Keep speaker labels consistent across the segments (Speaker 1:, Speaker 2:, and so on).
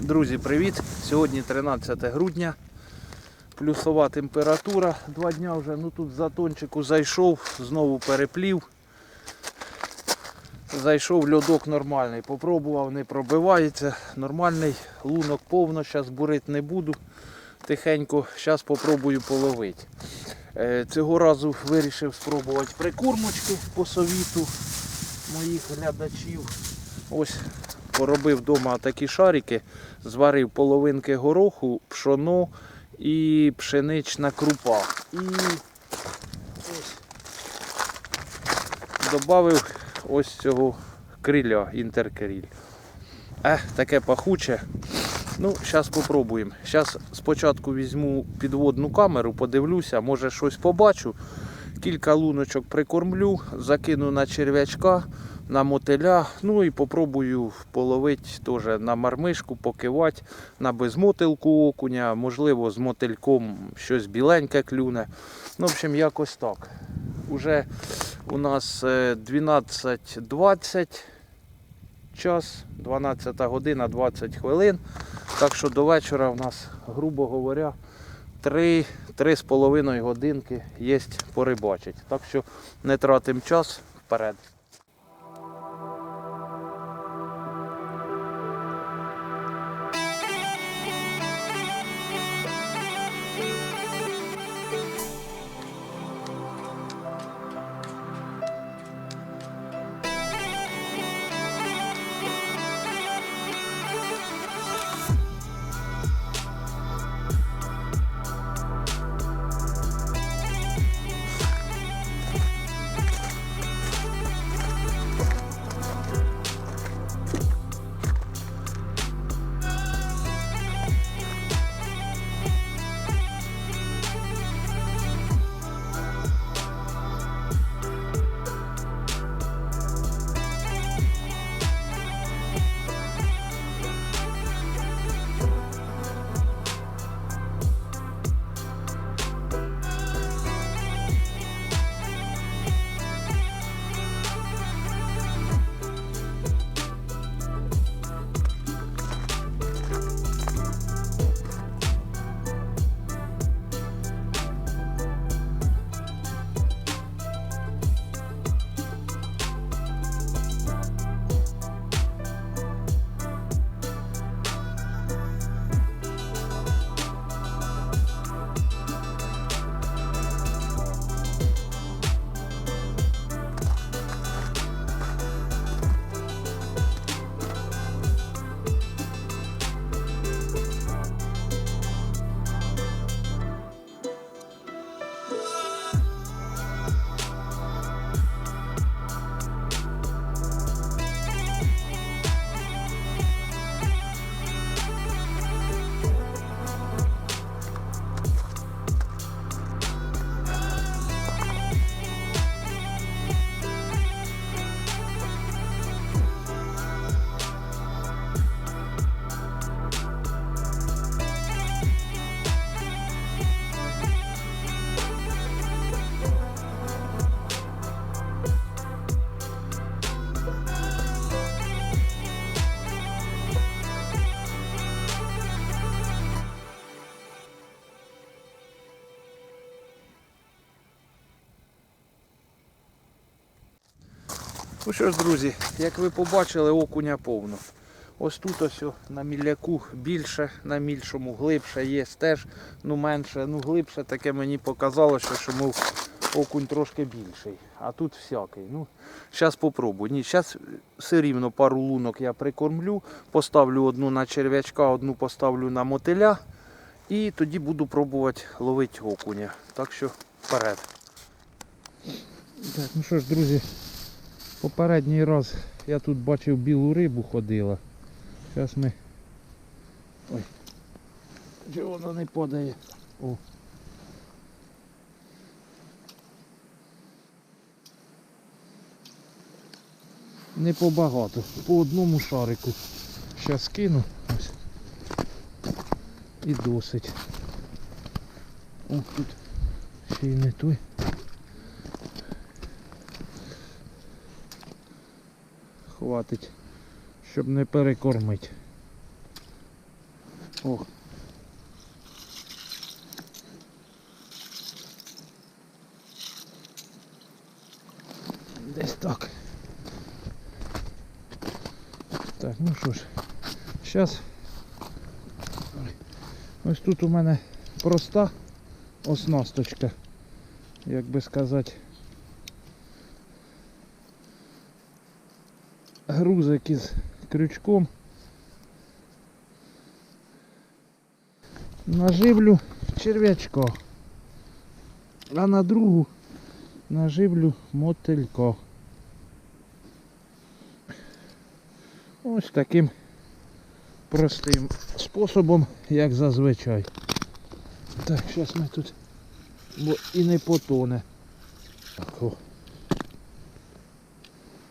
Speaker 1: Друзі, привіт! Сьогодні 13 грудня. Плюсова температура. Два дня вже ну тут за тончику зайшов, знову переплів. Зайшов льодок нормальний. Попробував, не пробивається. Нормальний лунок повно, зараз бурити не буду. Тихенько, зараз попробую половити. Е, Цього разу вирішив спробувати прикормочки по совіту моїх глядачів. Ось поробив вдома такі шарики, зварив половинки гороху, пшоно і пшенична крупа. І ось додав ось цього криля, інтеркриль. Е, таке пахуче. Ну, зараз спробуємо. Зараз спочатку візьму підводну камеру, подивлюся, може щось побачу. Кілька луночок прикормлю, закину на черв'ячка, на мотиля. Ну і попробую половити теж на мармишку, покивати на безмотилку окуня, можливо, з мотильком щось біленьке клюне. Ну, в общем, якось так. Уже у нас е, 12.20 час, 12 година 20 хвилин. Так що до вечора в нас, грубо говоря, 3, 3,5 годинки є порибачить. Так що не тратимо час вперед. Ну що ж, друзі, як ви побачили, окуня повно. Ось тут ось на міляку більше, на мільшому глибше є теж, ну менше, ну глибше таке мені показалося, що мов окунь трошки більший. А тут всякий. Ну, Зараз попробую. Ні, зараз все рівно пару лунок я прикормлю, поставлю одну на черв'ячка, одну поставлю на мотиля. І тоді буду пробувати ловити окуня. Так що вперед. Так, ну що ж, друзі, Попередній раз я тут бачив білу рибу ходила. Зараз ми... Ой. Чого воно не падає? О. Не побагато, по одному шарику. Зараз кину. Ось. І досить. О, тут ще й не той. Хватить, щоб не перекормити. О. Десь так. Так, ну що ж, зараз ось тут у мене проста оснасточка, як би сказати. Грузик із крючком. Наживлю черв'ячка, а на другу наживлю мотилька. Ось таким простим способом, як зазвичай. Так, зараз ми тут бо і не потоне. Так, о.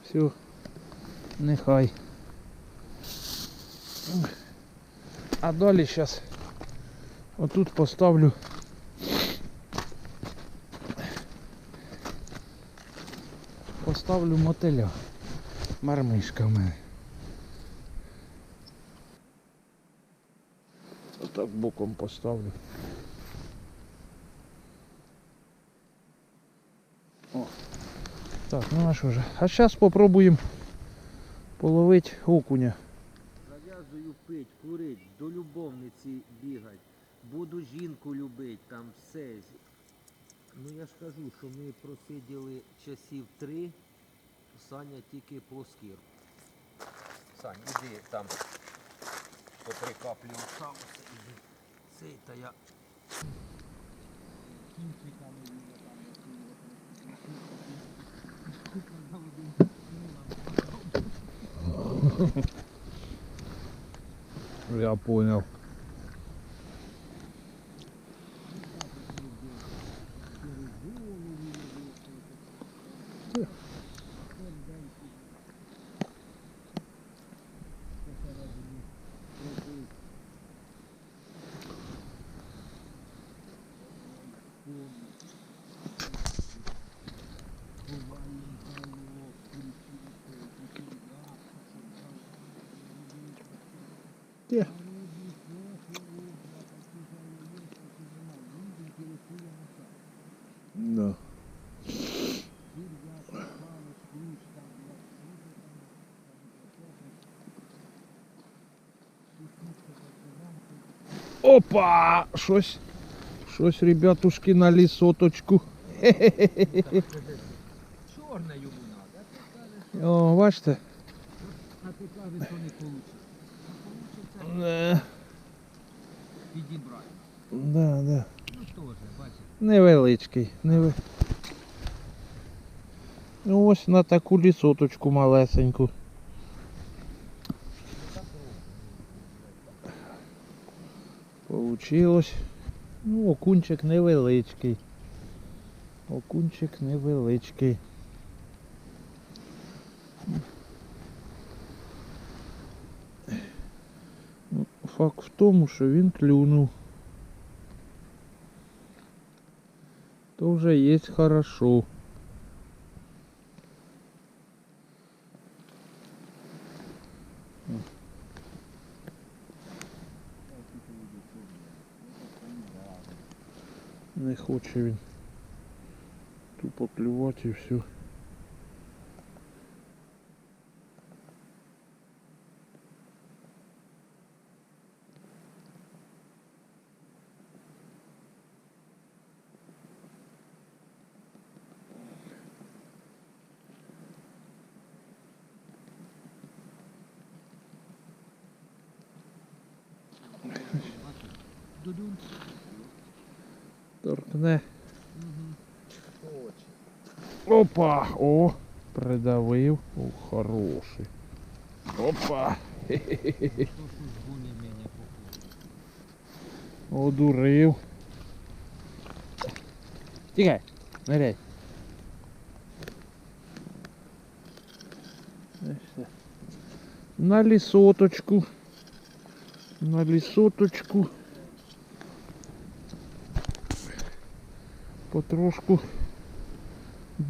Speaker 1: Все, нехай. А далі зараз отут поставлю поставлю мотиля. Мармишка в мене. Отак боком поставлю. О. Так, ну а що ж. А зараз спробуємо половити окуня.
Speaker 2: Зав'язую пить, курить, до любовниці бігать, буду жінку любить, там все. Ну я ж кажу, що ми просиділи часів три, Саня тільки плоскір. Сань, іди там по три каплі остався, іди. Цей та я.
Speaker 1: Я понял. Где? Да. Опа! Щось, щось, ребятушки, на лісоточку.
Speaker 2: Чорне йому треба.
Speaker 1: О, бачите?
Speaker 2: А ти кажеш, що не вийде.
Speaker 1: Не.
Speaker 2: Підібрати.
Speaker 1: Да, да.
Speaker 2: Ну теж, бачиш.
Speaker 1: Невеличкий. Неве... Ну ось на таку лісоточку малесеньку. Получилось. Ну, окунчик невеличкий. Окунчик невеличкий. Ну, Факт в тому, що він клюнув. То вже є хорошо. Не хоче він тупо плювати і все. Опа! О! Придавив. О, хороший. Опа!
Speaker 2: То щось более-менее похоже.
Speaker 1: Одурив. Тікай, ныряй. На лісоточку. На лісоточку. Потрошку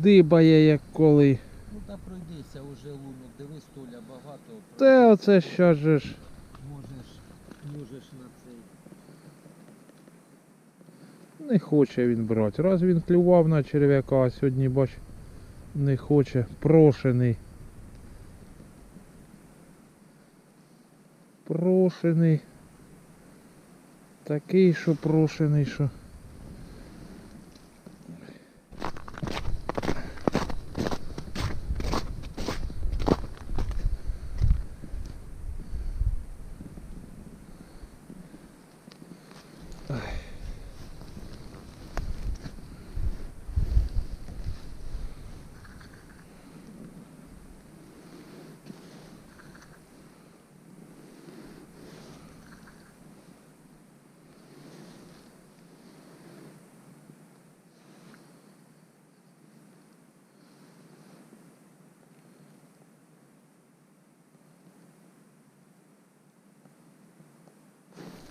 Speaker 1: Дибає, як коли.
Speaker 2: Ну та пройдися уже лунок, дивись, Толя, багато.
Speaker 1: Та оце що ж.
Speaker 2: Можеш, може ж на цей.
Speaker 1: Не хоче він брати. Раз він клював на черв'яка, а сьогодні бач, не хоче. Прошений. Прошений. Такий, що прошений, що.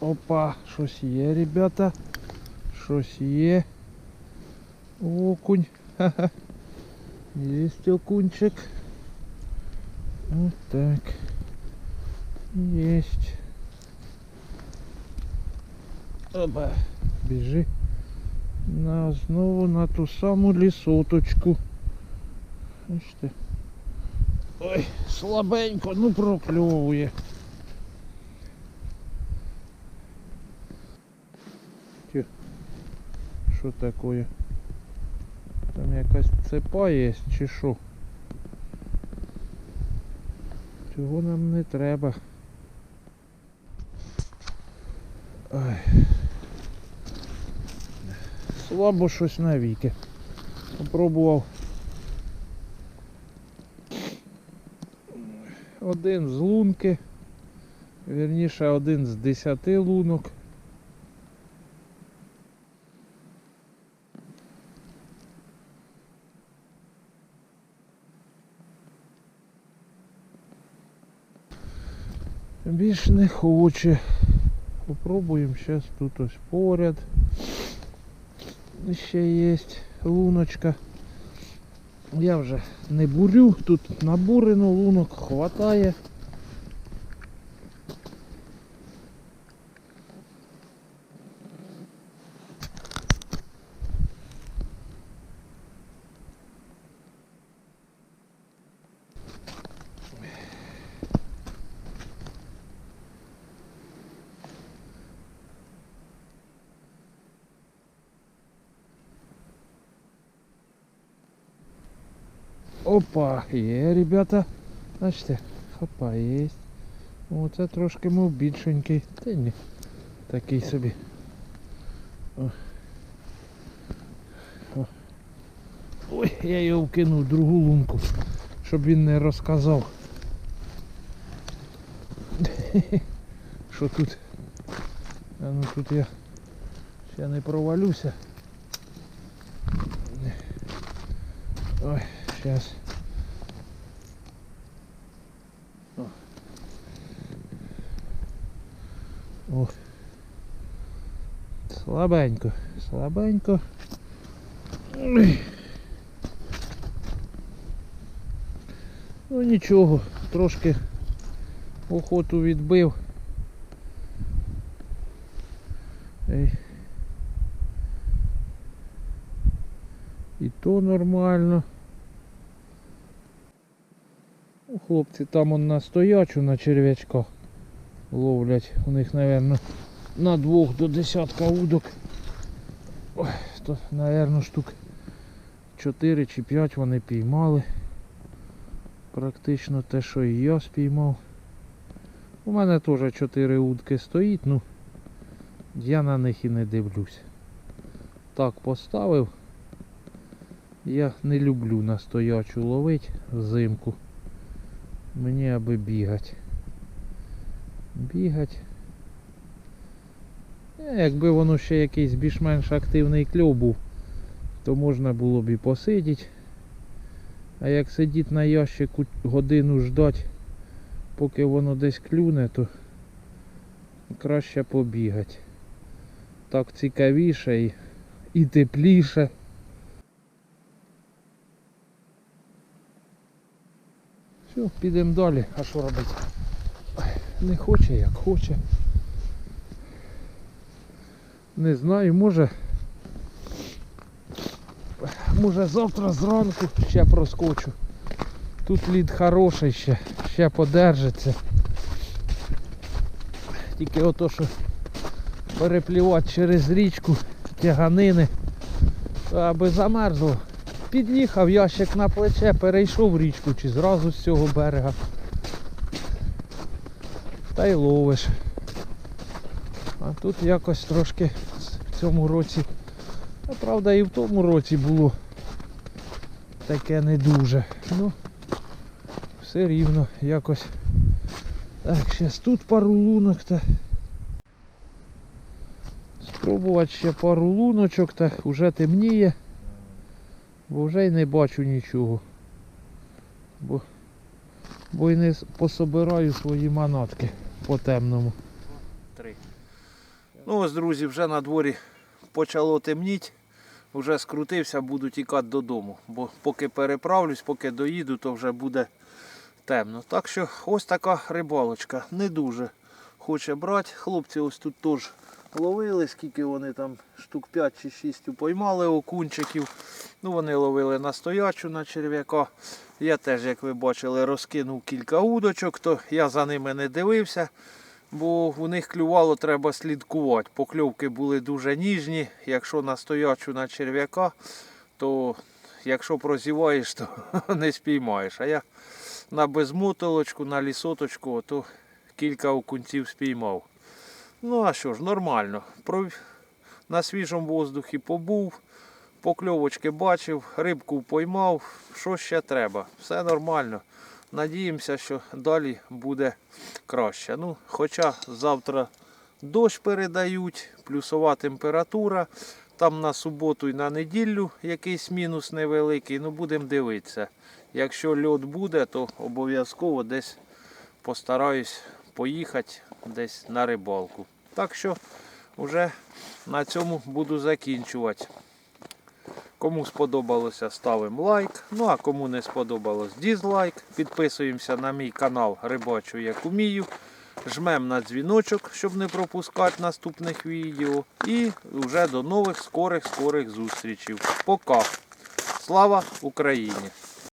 Speaker 1: Опа, щось є, ребята. Щось є. Окунь. Ха-ха. Есть окунчик. Вот так. Есть. Опа. Біжи. На знову на ту саму лісоточку. Бачите. Ой, слабенько, ну прокльовує. Що таке? Там якась цепа є чи що? Цього нам не треба. Ай. Слабо щось навіки. Попробував. Один з лунки. Вірніше один з десяти лунок. Більш не хоче. Попробуємо зараз тут ось поряд. Ще є луночка. Я вже не бурю, тут набурено лунок хватає. Опа, є, ребята. Бачите, хапа є. Оце трошки мов більшенький. Та ні. Такий собі. Ой, я його вкинув в другу лунку, щоб він не розказав. Що тут? А ну тут я ще не провалюся. Ой, сейчас. О. О. Слабенько, слабенько. Ну нічого, трошки охоту відбив. І то нормально. Ну, хлопці там он на стоячу на черв'ячках ловлять. У них, мабуть, на двох до десятка удок. Ой, то, мабуть, штук 4 чи 5 вони піймали. Практично те, що і я спіймав. У мене теж 4 удки стоїть, ну я на них і не дивлюсь. Так поставив. Я не люблю на стоячу ловити взимку. Мені аби бігати. Бігати. Якби воно ще якийсь більш-менш активний кльов був, то можна було б і посидіти. А як сидіти на ящику годину ждати, поки воно десь клюне, то краще побігати. Так цікавіше і, і тепліше. Все, підемо далі. А що робити? Не хоче, як хоче. Не знаю, може. Може завтра зранку ще проскочу. Тут лід хороший ще, ще подержиться. Тільки ото, що переплівати через річку тяганини, аби замерзло. Під'їхав ящик на плече, перейшов річку чи зразу з цього берега. Та й ловиш. А тут якось трошки в цьому році. А правда і в тому році було таке не дуже. Ну, все рівно якось. Так, зараз тут пару лунок та. Спробувати ще пару луночок, та вже темніє, бо вже й не бачу нічого. Бо, бо й не пособираю свої манатки по темному. Ну ось, друзі, вже на дворі почало темніти. Вже скрутився, буду тікати додому. Бо поки переправлюсь, поки доїду, то вже буде темно. Так що ось така рибалочка. Не дуже хоче брати. Хлопці ось тут теж ловили, скільки вони там штук 5 чи 6 поймали окунчиків. Ну вони ловили на стоячу на черв'яка. Я теж, як ви бачили, розкинув кілька удочок, то я за ними не дивився бо у них клювало треба слідкувати. Покльовки були дуже ніжні. Якщо на стоячу на черв'яка, то якщо прозіваєш, то не спіймаєш. А я на безмотолочку, на лісоточку, то кілька окунців спіймав. Ну а що ж, нормально. На свіжому воздухі побув, покльовочки бачив, рибку поймав. Що ще треба? Все нормально. Надіємося, що далі буде краще. Ну, хоча завтра дощ передають, плюсова температура. Там на суботу і на неділю якийсь мінус невеликий. Ну, будемо дивитися. Якщо льот буде, то обов'язково десь постараюсь поїхати десь на рибалку. Так що вже на цьому буду закінчувати. Кому сподобалося, ставимо лайк. Ну а кому не сподобалось, дізлайк. Підписуємося на мій канал Рибачу як умію. Жмемо на дзвіночок, щоб не пропускати наступних відео. І вже до нових скорих-скорих зустрічей. Пока. Слава Україні!